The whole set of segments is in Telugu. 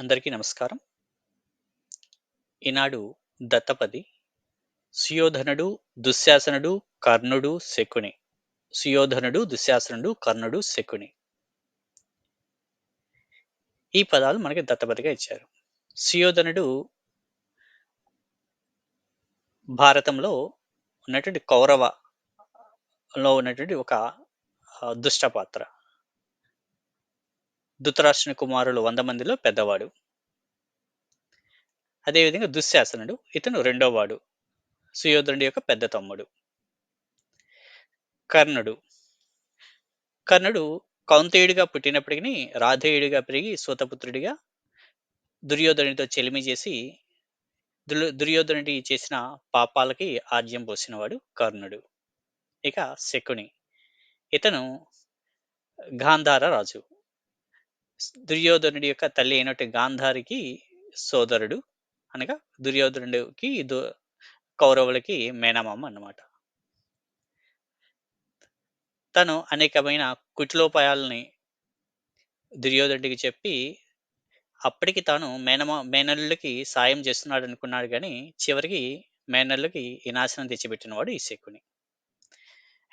అందరికీ నమస్కారం. ఈనాడు దత్తపది, సుయోధనుడు, దుశ్శాసనుడు, కర్ణుడు, శకుని. సుయోధనుడు, దుశ్శాసనుడు, కర్ణుడు, శకుని. ఈ పదాలు మనకి దత్తపదిగా ఇచ్చారు. సుయోధనుడు భారతంలో ఉన్నటువంటి కౌరవలో ఉన్నటువంటి ఒక దుష్ట పాత్ర. ధృతరాష్ట్రుని కుమారులు వంద మందిలో పెద్దవాడు. అదేవిధంగా దుశ్శాసనుడు ఇతను రెండోవాడు. సుయోధనుడి యొక్క పెద్ద తమ్ముడు. కర్ణుడు. కర్ణుడు కౌంతేయుడిగా పుట్టినప్పటికీ రాధేయుడిగా పెరిగి సూతపుత్రుడిగా దుర్యోధనుడితో చెలిమి చేసి దుర్యోధనుడి చేసిన పాపాలకి ఆజ్యం పోసినవాడు కర్ణుడు. ఇక శకుని. ఇతను గాంధార రాజు. దుర్యోధనుడి యొక్క తల్లి అయినటువంటి గాంధారికి సోదరుడు. అనగా దుర్యోధనుడికి దు కౌరవులకి మేనమామ అన్నమాట. తను అనేకమైన కుటిలోపాయాలని దుర్యోధనుడికి చెప్పి అప్పటికి తాను మేనమా మేనల్లులకి సాయం చేస్తున్నాడు అనుకున్నాడు కానీ చివరికి మేనల్లుకి ఈ నాశనం తెచ్చిపెట్టినవాడు ఈ శకుని.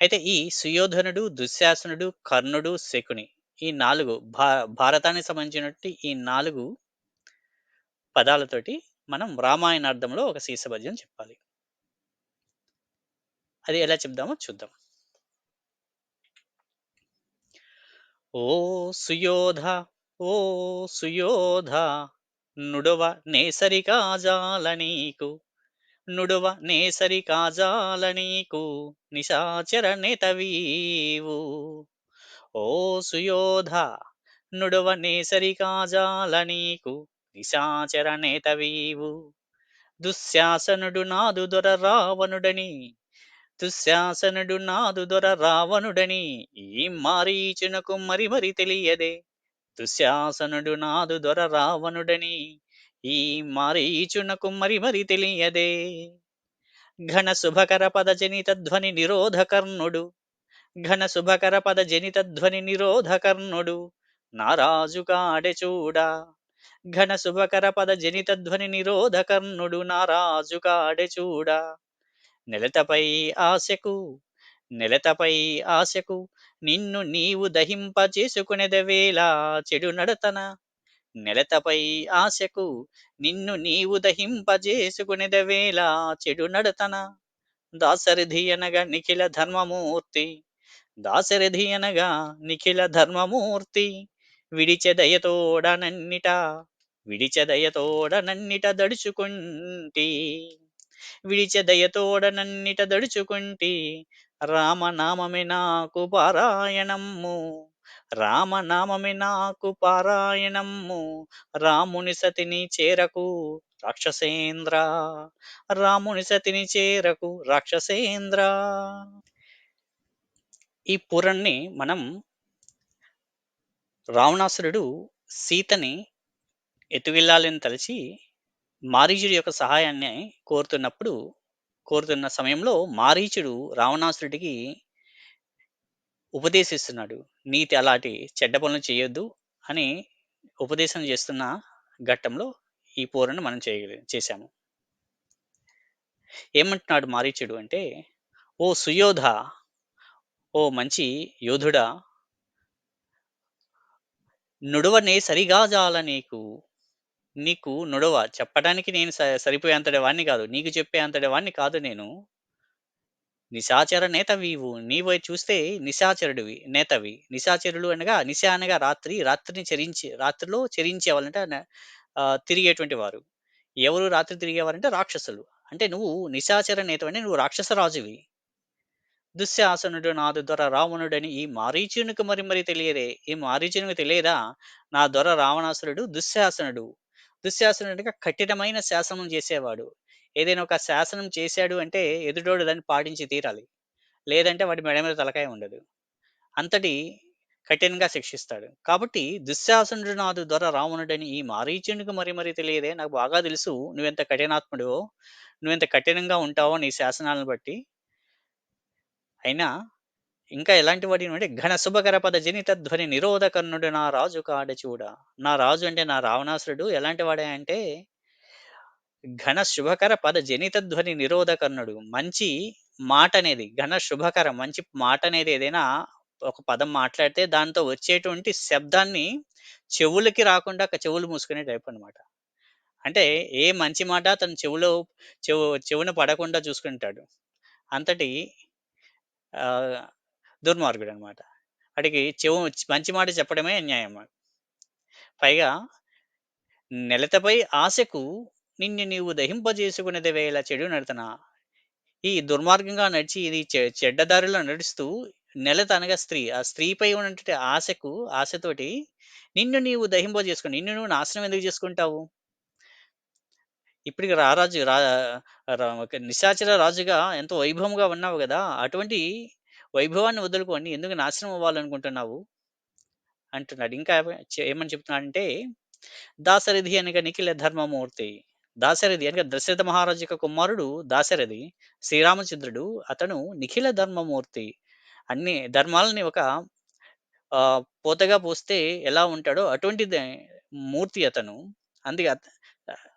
అయితే ఈ సుయోధనుడు, దుశ్శాసనుడు, కర్ణుడు, శకుని ఈ నాలుగు భా భారతానికి సంబంధించినటువంటి ఈ నాలుగు పదాలతోటి మనం రామాయణార్థంలో ఒక సీసపద్యం చెప్పాలి. అది ఎలా చెప్దామో చూద్దాం. ఓ సుయోధ ఓ సుయోధ నుడవ నేసరి కాజాల నీకు నుడువ నేసరి కాజాల నీకు నిశాచర నేతవీవు ఓ సుయోధ నుడవనే నేసరి కాజాల నీకు నిశాచర దుశ్శాసనుడు నాదు దొర రావణుడని దుశ్శాసనుడు నాదు దొర రావణుడని ఈ మారీచునకు మరి మరి తెలియదే. దుశ్శాసనుడు నాదు దొర రావణుడని ఈ మారీచునకు మరి మరి తెలియదే. ఘన శుభకర పదజనిత ధ్వని నిరోధకర్ణుడు ఘన శుభకర పద జనిత ధ్వని నిరోధ నారాజు కాడెచూడా ఘన శుభకర పద జనిత ధ్వని నిరోధ నారాజు కాడెచూడా నెలతపై ఆశకు నెలతపై ఆశకు నిన్ను నీవు దహింప చేసుకునేదవేలా చెడు నడతన. నెలతపై ఆశకు నిన్ను నీవు దహింప చేసుకునేదవేలా చెడు నడతన. దాసరిధి అనగా నిఖిల ధర్మమూర్తి. దాశరథి అనగా నిఖిల ధర్మమూర్తి విడిచెదయతోడనన్నిట విడిచెదయతోడనన్నిట దడుచుకుంటి విడిచెదయతోడనన్నిట దడుచుకుంటి రామనామమే నాకు పారాయణమ్ము రామనామమే నాకు పారాయణమ్ము రాముని సతిని చేరకు రాక్షసేంద్ర రాముని సతిని చేరకు రాక్షసేంద్ర. ఈ పురాణ్ణి మనం రావణాసురుడు సీతని ఎత్తుకెళ్ళాలని తలచి మారీచుడి యొక్క సహాయాన్ని కోరుతున్నప్పుడు కోరుతున్న సమయంలో మారీచుడు రావణాసురుడికి ఉపదేశిస్తున్నాడు. నీతి అలాంటి చెడ్డ పనులు చేయొద్దు అని ఉపదేశం చేస్తున్న ఘట్టంలో ఈ పూరను మనం చేయ చేశాము. ఏమంటున్నాడు మారీచుడు అంటే ఓ సుయోధ ఓ మంచి యోధుడా నుడవనే సరిగా జాల నీకు. నీకు నుడవ. చెప్పడానికి నేను స సరిపోయేంతటి వాడిని కాదు. నీకు చెప్పే అంతటి వాడిని కాదు నేను. నిశాచర నేతవీవు. నీవై చూస్తే నిశాచరుడివి నేతవి. నిశాచరుడు అనగా నిశ అనగా రాత్రి రాత్రిని చరించి రాత్రిలో చరించే వాళ్ళంటే తిరిగేటువంటి వారు. ఎవరు రాత్రి తిరిగేవారంటే రాక్షసులు. అంటే నువ్వు నిశాచర నేతవంటే నువ్వు రాక్షస రాజువి. దుశ్శాసనుడు నాదు దొర రావణుడని ఈ మారీచునికి మరి మరి తెలియదే. ఈ మారీచునికి తెలియదా? నా దొర రావణాసురుడు దుశ్శాసనుడు. దుశ్శాసనుడిగా కఠినమైన శాసనం చేసేవాడు. ఏదైనా ఒక శాసనం చేశాడు అంటే ఎదుటోడు దాన్ని పాటించి తీరాలి. లేదంటే వాడి మెడ మీద తలకాయ ఉండదు. అంతటి కఠినంగా శిక్షిస్తాడు. కాబట్టి దుశ్శాసనుడు నాదు దొర రావణుడని ఈ మారీచునికి మరి మరి తెలియదే? నాకు బాగా తెలుసు. నువ్వెంత కఠినాత్ముడో నువ్వెంత కఠినంగా ఉంటావో నీ శాసనాలను బట్టి. అయినా ఇంకా ఎలాంటి వాడిని అంటే ఘన శుభకర పద జనిత ధ్వని నిరోధకర్ణుడు నా రాజు కాడ చూడ. నా రాజు అంటే నా రావణాసురుడు. ఎలాంటి వాడే అంటే ఘన శుభకర పద జనిత ధ్వని నిరోధకర్ణుడు. మంచి మాట అనేది ఘన శుభకర మంచి మాట అనేది ఏదైనా ఒక పదం మాట్లాడితే దాంతో వచ్చేటువంటి శబ్దాన్ని చెవులకి రాకుండా చెవులు మూసుకునే టైప్ అన్నమాట. అంటే ఏ మంచి మాట తన చెవులో చెవు చెవున పడకుండా చూసుకుంటాడు. అంతటి దుర్మార్గుడు అనమాట వాడికి చెవు మంచి మాట చెప్పడమే అన్యాయం పైగా నెలతపై ఆశకు నిన్ను నీవు దహింపజేసుకునేది వేళ చెడు నడతన? ఈ దుర్మార్గంగా నడిచి ఇది చెడ్డదారిలో చెడ్డ దారిలో నడుస్తూ నెలత అనగా స్త్రీ ఆ స్త్రీపై ఉన్నటువంటి ఆశకు ఆశతోటి నిన్ను నీవు దహింపజేసుకుని నిన్ను నువ్వు నాశనం ఎందుకు చేసుకుంటావు? ఇప్పటికి రారాజు రా రా- ఒక నిశాచర రాజుగా ఎంతో వైభవంగా ఉన్నావు కదా. అటువంటి వైభవాన్ని వదులుకొని ఎందుకు నాశనం అవ్వాలనుకుంటున్నావు? అంటున్నాడు. ఇంకా చె- ఏమని చెప్తున్నాడంటే దాశరథి అనగా నిఖిల ధర్మమూర్తి. దాశరథి అనగా దశరథ మహారాజు యొక్క కుమారుడు దాశరథి. శ్రీరామచంద్రుడు అతను నిఖిల ధర్మమూర్తి. అన్ని ధర్మాలని ఒక ఆ, పోతగా పోస్తే ఎలా ఉంటాడో అటువంటి ద- మూర్తి అతను. అందుకే అత-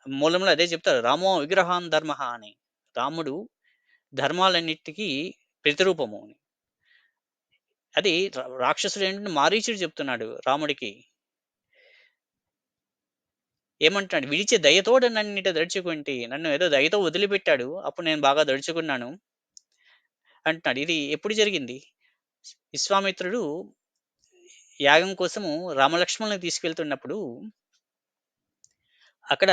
మూలంలో అదే చెప్తారు. రామో విగ్రహాన్ ధర్మ అని. రాముడు ధర్మాలన్నిటికీ ప్రతిరూపము అని. అది రా- రాక్షసుడు ఏంటంటే మారీచుడు చెప్తున్నాడు రాముడికి. ఏమంటున్నాడు? విడిచే దయతోడ నన్నిట దడుచుకుంటే. నన్ను ఏదో దయతో వదిలిపెట్టాడు. అప్పుడు నేను బాగా దడుచుకున్నాను. అంటున్నాడు. ఇది ఎప్పుడు జరిగింది? విశ్వామిత్రుడు యాగం కోసము రామలక్ష్మణుని తీసుకెళ్తున్నప్పుడు అక్కడ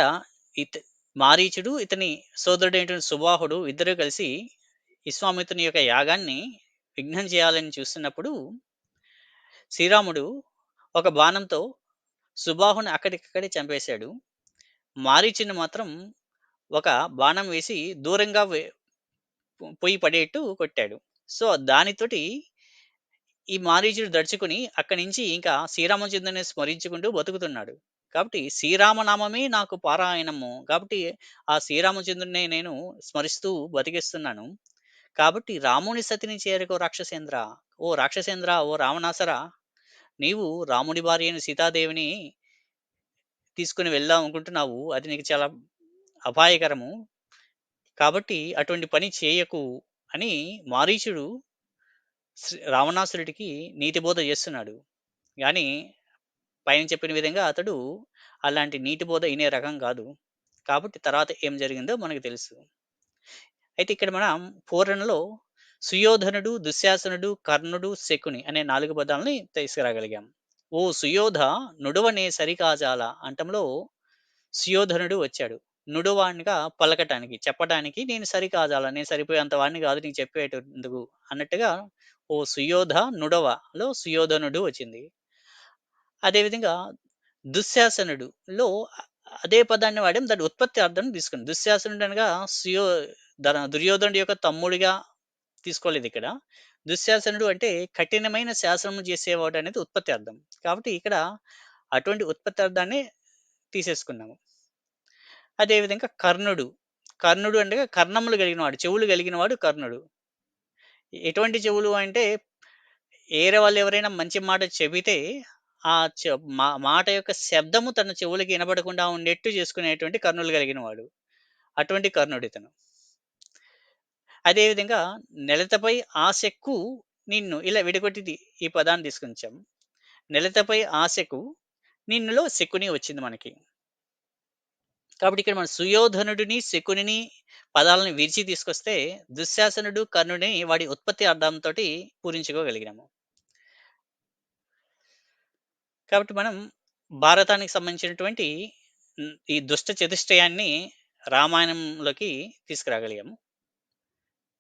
ఇత మారీచుడు ఇతని సోదరుడైనటువంటి సుబాహుడు ఇద్దరు కలిసి విశ్వామిత్రుని యొక్క యాగాన్ని విఘ్నం చేయాలని చూస్తున్నప్పుడు శ్రీరాముడు ఒక బాణంతో సుబాహుని అక్కడికక్కడే చంపేశాడు. మారీచుని మాత్రం ఒక బాణం వేసి దూరంగా పొయ్యి పడేట్టు కొట్టాడు. సో దానితోటి ఈ మారీచుడు దడుచుకుని అక్కడి నుంచి ఇంకా శ్రీరామచంద్రుని స్మరించుకుంటూ బతుకుతున్నాడు. కాబట్టి శ్రీరామనామమే నాకు పారాయణము. కాబట్టి ఆ శ్రీరామచంద్రుడిని నేను స్మరిస్తూ బతికిస్తున్నాను. కాబట్టి రాముని సతిని చేరుకో రాక్షసేంద్ర. ఓ రాక్షసేంద్ర ఓ రావణాసర నీవు రాముడి భార్య అయిన సీతాదేవిని తీసుకుని వెళ్దాం అనుకుంటున్నావు. అది నీకు చాలా అపాయకరము. కాబట్టి అటువంటి పని చేయకు అని మారీచుడు శ్రీ- రావణాసురుడికి నీతిబోధ చేస్తున్నాడు. కానీ పైన చెప్పిన విధంగా అతడు అలాంటి నీటి బోధ ఇనే రకం కాదు. కాబట్టి తర్వాత ఏం జరిగిందో మనకు తెలుసు. అయితే ఇక్కడ మనం పూరణలో సుయోధనుడు దుశ్శాసనుడు కర్ణుడు శకుని అనే నాలుగు పదాలని తీసుకురాగలిగాం. ఓ సుయోధ నుడవనే సరికాజాల అంటంలో సుయోధనుడు వచ్చాడు. నుడువాణ్గా పలకటానికి చెప్పటానికి నేను సరికాజాల నేను సరిపోయేంత వాడిని కాదు నీకు చెప్పేటందుకు అన్నట్టుగా ఓ సుయోధ నుడవలో సుయోధనుడు వచ్చింది. అదేవిధంగా దుశ్శాసనుడులో అదే పదాన్ని వాడాం దాని ఉత్పత్తి అర్థం తీసుకుని దుశ్శాసనుడు అనగా సుయో ధన- దుర్యోధనుడి యొక్క తమ్ముడిగా తీసుకోలేదు ఇక్కడ. దుశ్శాసనుడు అంటే కఠినమైన శాసనం చేసేవాడు అనేది ఉత్పత్తి అర్థం. కాబట్టి ఇక్కడ అటువంటి ఉత్పత్తి అర్థాన్ని తీసేసుకున్నాము. అదేవిధంగా కర్ణుడు కర్ణుడు అంటే కర్ణములు కలిగినవాడు చెవులు కలిగినవాడు కర్ణుడు. ఎటువంటి చెవులు అంటే ఏరే వాళ్ళు ఎవరైనా మంచి మాట చెబితే ఆ చె మా మాట యొక్క శబ్దము తన చెవులకి వినపడకుండా ఉండేట్టు చేసుకునేటువంటి కర్ణులు కలిగిన వాడు అటువంటి కర్ణుడు ఇతను. అదేవిధంగా నెలతపై ఆశకు నిన్ను ఇలా విడగొట్టి ఈ పదాన్ని తీసుకొచ్చాం నెలతపై ఆశకు నిన్నులో శకుని వచ్చింది మనకి. కాబట్టి ఇక్కడ మన సుయోధనుడిని శకునిని పదాలను విరిచి తీసుకొస్తే దుశ్శాసనుడు కర్ణుడిని వాడి ఉత్పత్తి అర్థంతో పూరించుకోగలిగినాము. కాబట్టి మనం భారతానికి సంబంధించినటువంటి ఈ దుష్ట చతుష్టయాన్ని రామాయణంలోకి తీసుకురాగలిగాము.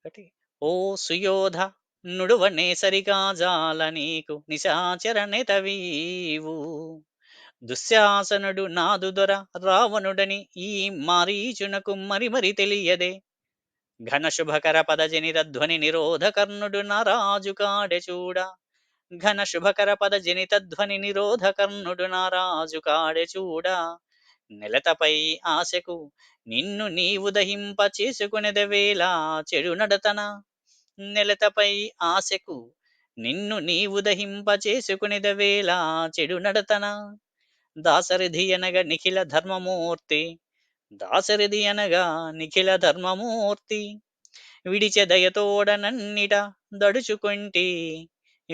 కాబట్టి ఓ సుయోధ నుడువనే సరిగా జాల నీకు నిశాచరణే తవీవు. దుశ్శాసనుడు నాదు దొర రావణుడని ఈ మారీచునకు మరి మరి తెలియదే. ఘన శుభకర పదజనిత ధ్వని నిరోధ కర్ణుడు నా రాజు కాడె చూడ. ఘన శుభకర పద జనితధ్వని నిరోధ కర్ణుడు నారాజు కాడె చూడ. నిలతపై ఆశకు నిన్ను నీవు దహింప చేసుకునేదవేళ చెడు నడతన. నిలతపై ఆశకు నిన్ను నీవు దహింప దహింపచేసుకునిదవేళ చెడు నడతన. దాసరిధి అనగా నిఖిల ధర్మమూర్తి. దాసరిధి అనగా నిఖిల ధర్మమూర్తి. విడిచె దయతోడనన్నిట నన్నిట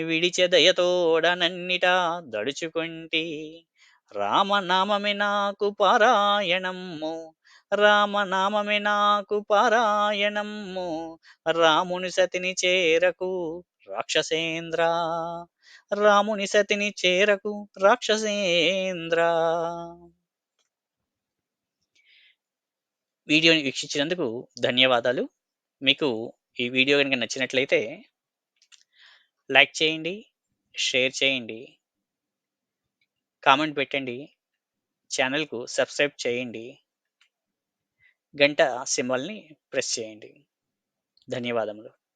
విడిచే దయతోడ నన్నిట దడుచుకొంటి. రామనామమే నాకు పారాయణమ్ము. రామనామమే నాకు పారాయణమ్ము. రాముని సతిని చేరకు రాక్షసేంద్ర. రాముని సతిని చేరకు రాక్షసేంద్ర. వీడియోని వీక్షించినందుకు ధన్యవాదాలు. మీకు ఈ వీడియో కనుక నచ్చినట్లయితే లైక్ చేయండి షేర్ చేయండి కామెంట్ పెట్టండి ఛానల్కు సబ్స్క్రైబ్ చేయండి గంట సింబల్ని ప్రెస్ చేయండి. ధన్యవాదములు.